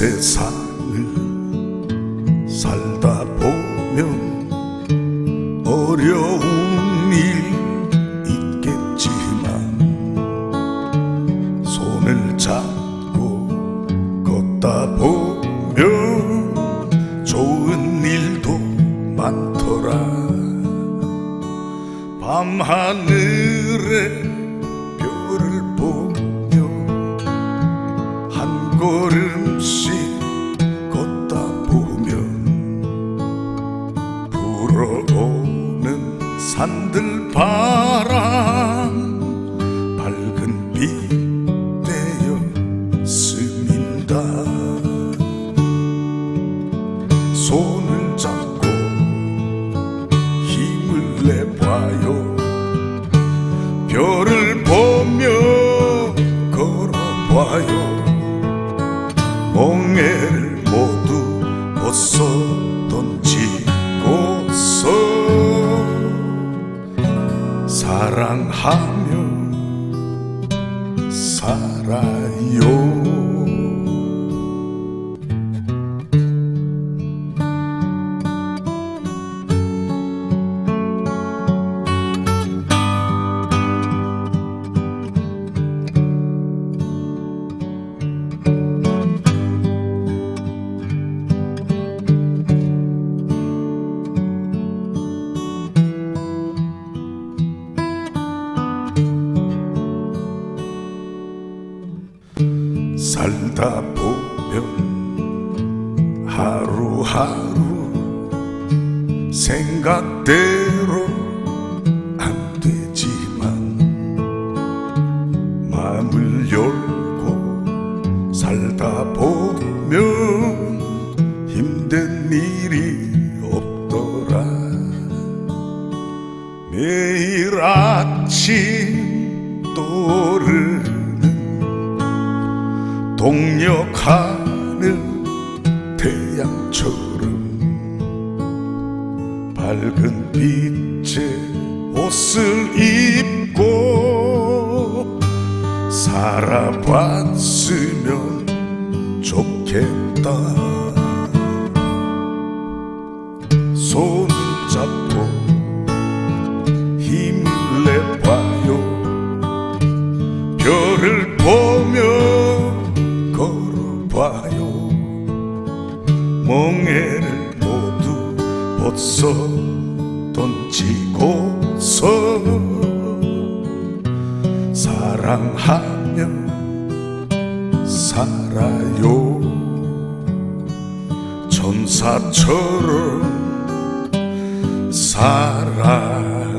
세상을 살다 보면 어려운 일 있겠지만 손을 잡고 걷다 보면 좋은 일도 많더라. 밤하늘에 산들 바람 밝은 빛 되어 스민다. 손을 잡고 힘을 내봐요. 별을 보며 걸어봐요. 멍해를 모두 벗어 던지 사랑하며 살아요 살다 보면 하루하루 생각대로 안 되지만 마음을 열고 살다 보면 힘든 일이 없더라. 매일 아침 떠오르는 동력하는 태양처럼 밝은 빛의 옷을 입고 살아봤으면 좋겠다. 손을 잡고 힘을 내봐요. 별을 보며 멍해를 모두 벗어 던지고서 사랑하며 살아요. 천사처럼 살아요